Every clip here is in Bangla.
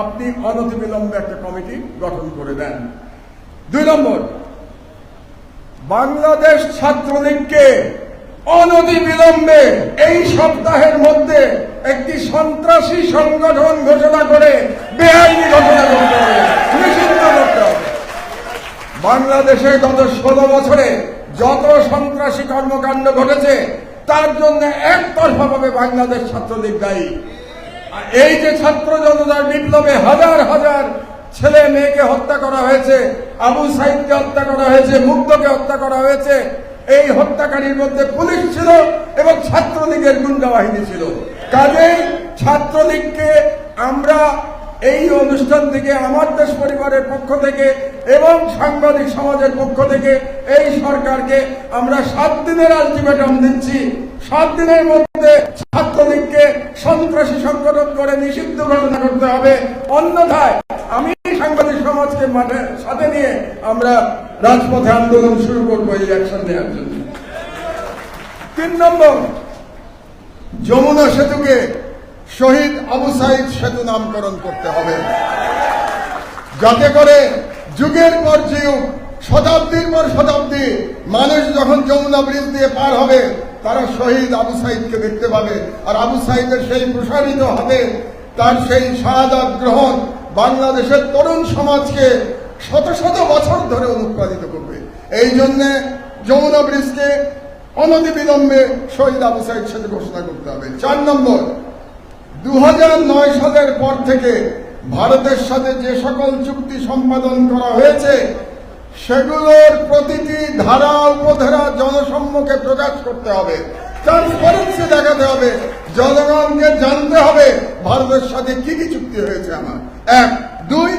আপনি অনতিবিলম্বে একটা কমিটি গঠন করে দেন। দুই নম্বর, বাংলাদেশ ছাত্রলীগকে অনতি বিলম্বে এই সপ্তাহের মধ্যে একটি সন্ত্রাসী সংগঠন ঘোষণা করে, বেআইনি ঘোষণা করতে বাংলাদেশে গত ষোলো বছরে যত সন্ত্রাসী কর্মকাণ্ড ঘটেছে, তার জন্য একতরফাভাবে বাংলাদেশ ছাত্রলীগ দায়ী। এই যে ছাত্র জনতার বিপ্লবে হাজার হাজার ছেলে মেয়েকে হত্যা করা হয়েছে, আবু সাইদকে হত্যা করা হয়েছে, মুগ্ধকে হত্যা করা হয়েছে, এই হত্যাকারীর মধ্যে পুলিশ ছিল এবং ছাত্রলীগের গুন্ডা বাহিনী ছিল। কাজেই ছাত্রলীগকে আমরা এই অনুষ্ঠান থেকে, আমার দেশ পরিবারের পক্ষ থেকে এবং সাংবাদিক সমাজের পক্ষ থেকে এই সরকারকে আমরা সাত দিনের আলটিমেটাম দিচ্ছি। সাত দিনের মধ্যে ছাত্রলীগকে সন্ত্রাসী সংগঠন করে নিষিদ্ধ ঘোষণা করতে হবে। অন্যথায় আমি সাংবাদিক সমাজকে মাঠে, সাথে নিয়ে আমরা রাজপথে আন্দোলন শুরু করব এই অ্যাকশন নেওয়ার জন্য। তিন নম্বর, যমুনা সেতুকে শহীদ আবু সাইদ সেতু নামকরণ করতে হবে। যাতে করে যুগের পর যুগ, শতাব্দীর পর শতাব্দী, মানুষ যখন যমুনা ব্রিজ দিয়ে পার হবে তারা শহীদ আবু সাইদকে দেখতে পাবে। আর আবু সাইদের সেই প্রসারিত হাতে তার সেই শাহাদাত গ্রহণ বাংলাদেশের তরুণ সমাজকে শত শত বছর ধরে অনুপ্রাণিত করবে। এই জন্যে যমুনা ব্রিজকে অনতিবিলম্বে শহীদ আবু সাইদ সাথে ঘোষণা করতে হবে। চার নম্বর দু হাজার নয় সালের পর থেকে ভারতের সাথে যে সকল চুক্তি সম্পাদন করা হয়েছে সেগুলোর প্রতিটি ধারা, উপধারা জনসম্মুখে প্রকাশ করতে হবে। ট্রান্সপারেন্সি দেখাতে হবে। জনগণকে জানতে হবে ভারতের সাথে কি কি চুক্তি হয়েছে আমার। এক, দুই,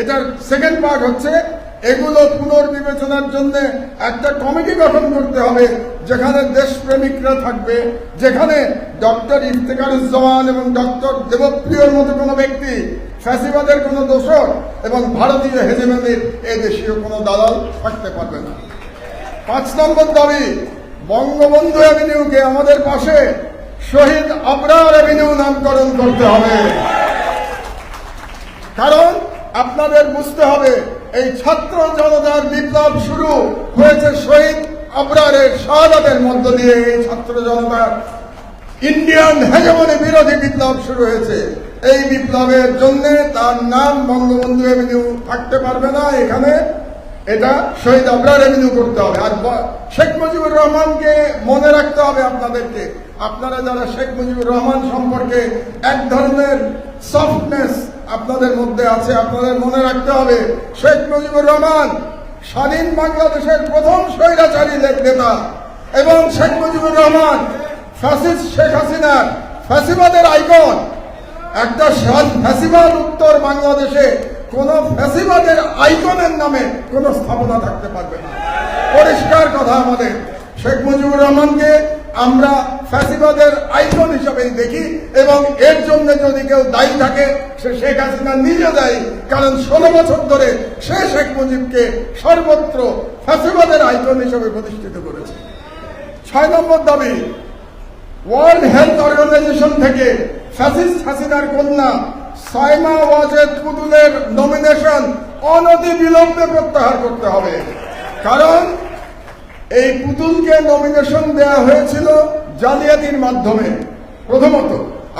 এটার সেকেন্ড পার্ট হচ্ছে এগুলো পুনর্বিবেচনার জন্য একটা কমিটি গঠন করতে হবে, যেখানে দেশপ্রেমিকরা থাকবে, যেখানে ডক্টর ইফতেকারুজ্জামান এবং ডক্টর দেবপ্রিয়র মতো কোনো ব্যক্তি, ফ্যাসিবাদের কোনো দোষর এবং ভারতীয় হেজেমেনের এ দেশীয় কোনো দালাল থাকতে পারবে না। পাঁচ নম্বর দাবি, বঙ্গবন্ধু অ্যাভিনিউকে আমাদের পাশে শহীদ আবরার অ্যাভিনিউ নামকরণ করতে হবে। কারণ আপনাদের বুঝতে হবে এই ছাত্র জনতার বিপ্লব শুরু হয়েছে শহীদ আবরারের শাহাদাতের মধ্য দিয়ে এই ছাত্র জনতার। ইন্ডিয়ান হেজমনি বিরোধী বিপ্লব শুরু হয়েছে। এই বিপ্লবের জন্য তার নাম বঙ্গবন্ধু এভিনিউ থাকতে পারবে না এখানে। এটা শহীদ আবরার এভিনিউ করতে হবে। আর শেখ মুজিবুর রহমানকে মনে রাখতে হবে আপনাদেরকে। আপনারা যারা শেখ মুজিবুর রহমান সম্পর্কে এক ধরনের সফটনেস আপনাদের মধ্যে আছে, আপনাদের মনে রাখতে হবে, শেখ মুজিবুর রহমান স্বাধীন বাংলাদেশের প্রথম স্বৈরাচারী নেতা এবং শেখ মুজিবুর রহমান শেখ হাসিনার ফ্যাসিবাদের আইকন। একটা ফ্যাসিবাদ উত্তর বাংলাদেশে কোন ফ্যাসিবাদের আইকনের নামে কোন স্থাপনা থাকতে পারবে না। পরিষ্কার কথা আমাদের, শেখ মুজিবুর রহমানকে আমরা ফ্যাসিবাদের আইকন হিসাবে দেখি এবং এর জন্য যদি কেউ দায়ী থাকে, সে শেখ হাসিনা নিজে দায়ী। কারণ ষোলো বছর ধরে সে শেখ মুজিবকে সর্বত্র ফ্যাসিবাদের আইকন হিসাবে প্রতিষ্ঠিত করেছে। ছয় নম্বর দাবি ওয়ার্ল্ড হেলথ অর্গানাইজেশন থেকে ফ্যাসিস্ট হাসিনার কন্যা সাইমা ওয়াজেদ পুতুলের নমিনেশন অনতি বিলম্বে প্রত্যাহার করতে হবে। কারণ এই পুতুলকে নমিনেশন দেওয়া হয়েছিল জালিয়াতির মাধ্যমে, প্রথমত।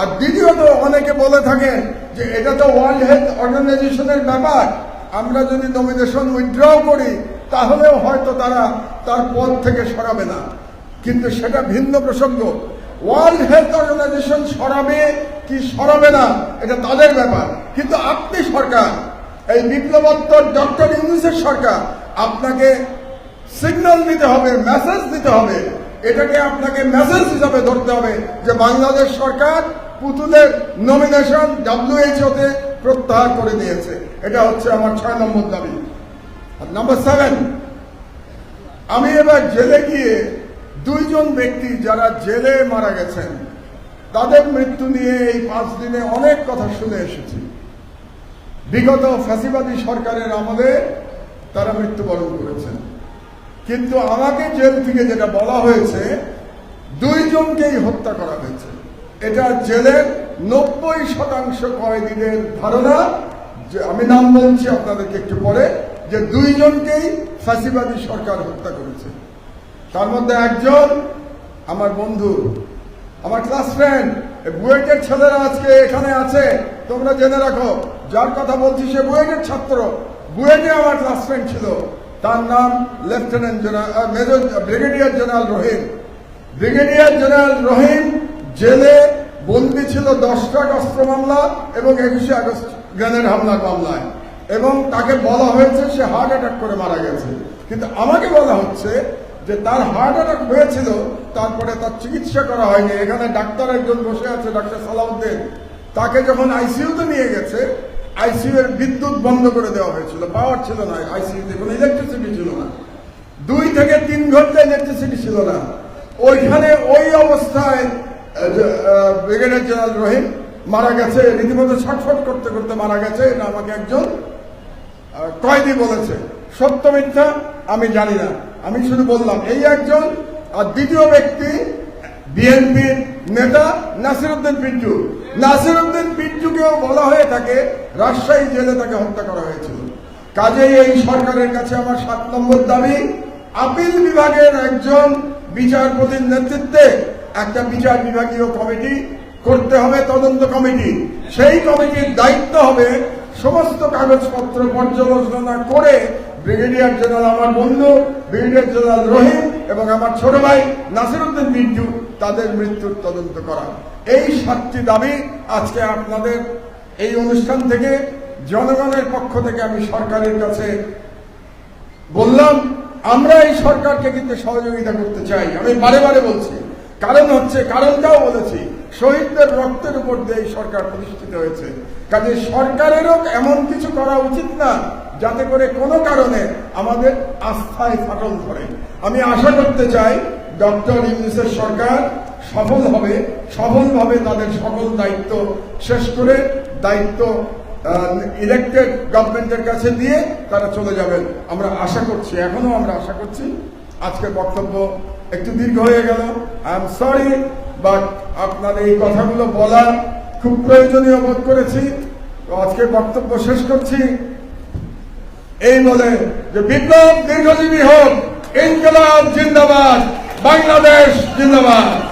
আর দ্বিতীয়ত, অনেকে বলে থাকেন যে এটা তো ওয়ার্ল্ড হেলথ অর্গানাইজেশনের ব্যাপার। আমরা যদি নমিনেশন উইথড্র করি, তাহলেও হয়তো তারা তার পদ থেকে সরাবে না। কিন্তু সেটা ভিন্ন প্রসঙ্গ। ওয়ার্ল্ড হেলথ অর্গানাইজেশন সরাবে কি সরাবে না, এটা তাদের ব্যাপার। কিন্তু আপনি সরকার, এই বিপ্লবোত্তর ডক্টর ইউনুসের সরকার, আপনাকে সিগন্যাল দিতে হবে মেসেজ দিতে হবে। এটাকে আপনাকে মেসেজ হিসাবে ধরতে হবে যে বাংলাদেশ সরকার পুতুলের নমিনেশন ডাব্লিউএইচওতে প্রত্যাহার করে দিয়েছে। এটা হচ্ছে আমার ছয় নম্বর দাবি। নাম্বার সেভেন আমি এবার জেলে গিয়ে দুইজন ব্যক্তি যারা জেলে মারা গেছেন, তাদের মৃত্যু নিয়ে এই পাঁচ দিনে অনেক কথা শুনে এসেছি। বিগত ফ্যাসিবাদী সরকারের আমলে তারা মৃত্যুবরণ করেছেন। কিন্তু আমাকে জেল থেকে যেটা বলা হয়েছে, দুইজনকেই হত্যা করা হয়েছে। এটা জেলের নব্বই শতাংশ কয়েদিদের ধারণা। যে আমি নাম বলছি, আপনাদেরকে একটু পরে, যে দুইজনকেই ফাঁসিবাদী সরকার হত্যা করেছে। তার মধ্যে একজন আমার বন্ধু, আমার ক্লাস ফ্রেন্ড বুয়েটের ছেলেরা আজকে এখানে আছে, তোমরা জেনে রাখো, যার কথা বলছি সে বুয়েটের ছাত্র। বুয়েটে আমার ক্লাস ফ্রেন্ড ছিল। তার নাম lieutenant major brigadier general Rahim. Brigadier general Rahim জেলে বন্দী ছিল দশটা অস্ত্র মামলা এবং একুশে আগস্ট গ্রেনেড হামলার মামলায়। এবং তাকে বলা হয়েছে সে হার্ট অ্যাটাক করে মারা গেছে। কিন্তু আমাকে বলা হচ্ছে যে তার হার্ট অ্যাটাক হয়েছিল, তারপরে তার চিকিৎসা করা হয়নি। এখানে ডাক্তার একজন বসে আছে, ডাক্তার সালাউদ্দিন। তাকে যখন আইসিইউতে নিয়ে গেছে আইসিইউ এর বিদ্যুৎ বন্ধ করে দেওয়া হয়েছিল পাওয়ার ছিল না আইসিইউতে, কোনো ইলেকট্রিসিটি ছিল না। দুই থেকে তিন ঘণ্টা ইলেকট্রিসিটি ছিল না। ওইখানে ওই অবস্থায় ব্রিগেডিয়ার জেনারেল রহিম মারা গেছে, রীতিমতো ছটফট করতে করতে মারা গেছে, এটা আমাকে একজন কয়েদি বলেছে। সত্য মিথ্যা আমি জানি না। আমি শুধু বললাম, এই একজন আর দ্বিতীয় ব্যক্তি, বিএনপির নেতা নাসিরউদ্দিন পিন্টু। নাসিরউদ্দিন পিন্টুকেও বলা হয়ে থাকে, রাজশাহী জেলে তাকে হত্যা করা হয়েছিল। কাজেই এই সরকারের কাছে আমার সাত নম্বর দাবি, আপিল বিভাগের একজন বিচারপতির নেতৃত্বে একটা বিচার বিভাগীয় কমিটি করতে হবে, তদন্ত কমিটি। সেই কমিটির দায়িত্ব হবে সমস্ত কাগজপত্র পর্যালোচনা করে ব্রিগেডিয়ার জেনারেল আমার বন্ধু, ব্রিগেডিয়ার জেনারেল রহিম এবং আমার ছোট ভাই নাসিরুদ্দিন মিন্টু তাদের মৃত্যুর তদন্ত করা। এই সাতটি দাবি আজকে আপনাদের এই অনুষ্ঠান থেকে জনগণের পক্ষ থেকে আমি সরকারের কাছে বললাম, আমরা এই সরকারকে কিন্তু সহযোগিতা করতে চাই। আমি বারে বারে বলছি, কারণ হচ্ছে, কারণটাও বলেছি, শহীদদের রক্তের উপর দিয়ে এই সরকার প্রতিষ্ঠিত হয়েছে। কাজে সরকারেরও এমন কিছু করা উচিত না, যাতে করে কোনো কারণে আমাদের আস্থায় ফাটল ধরে। আমি আশা করতে চাই ডক্টর ইউনিসের সরকার সফল হবে, সফলভাবে তাদের সকল দায়িত্ব শেষ করে দায়িত্ব ইলেক্টেড গভর্নমেন্টের কাছে দিয়ে তারা চলে যাবেন। আমরা আশা করছি, এখনও আমরা আশা করছি, আজকের বক্তব্য একটু দীর্ঘ হয়ে গেল। আই এম সরি বাট আপনার এই কথাগুলো বলা খুব প্রয়োজনীয় বোধ করেছি। তো আজকে বক্তব্য শেষ করছি। এই বলে যে বিপ্লব দীর্ঘজীবী হোক, ইনকলাব জিন্দাবাদ। বাংলাদেশ জিন্দাবাদ।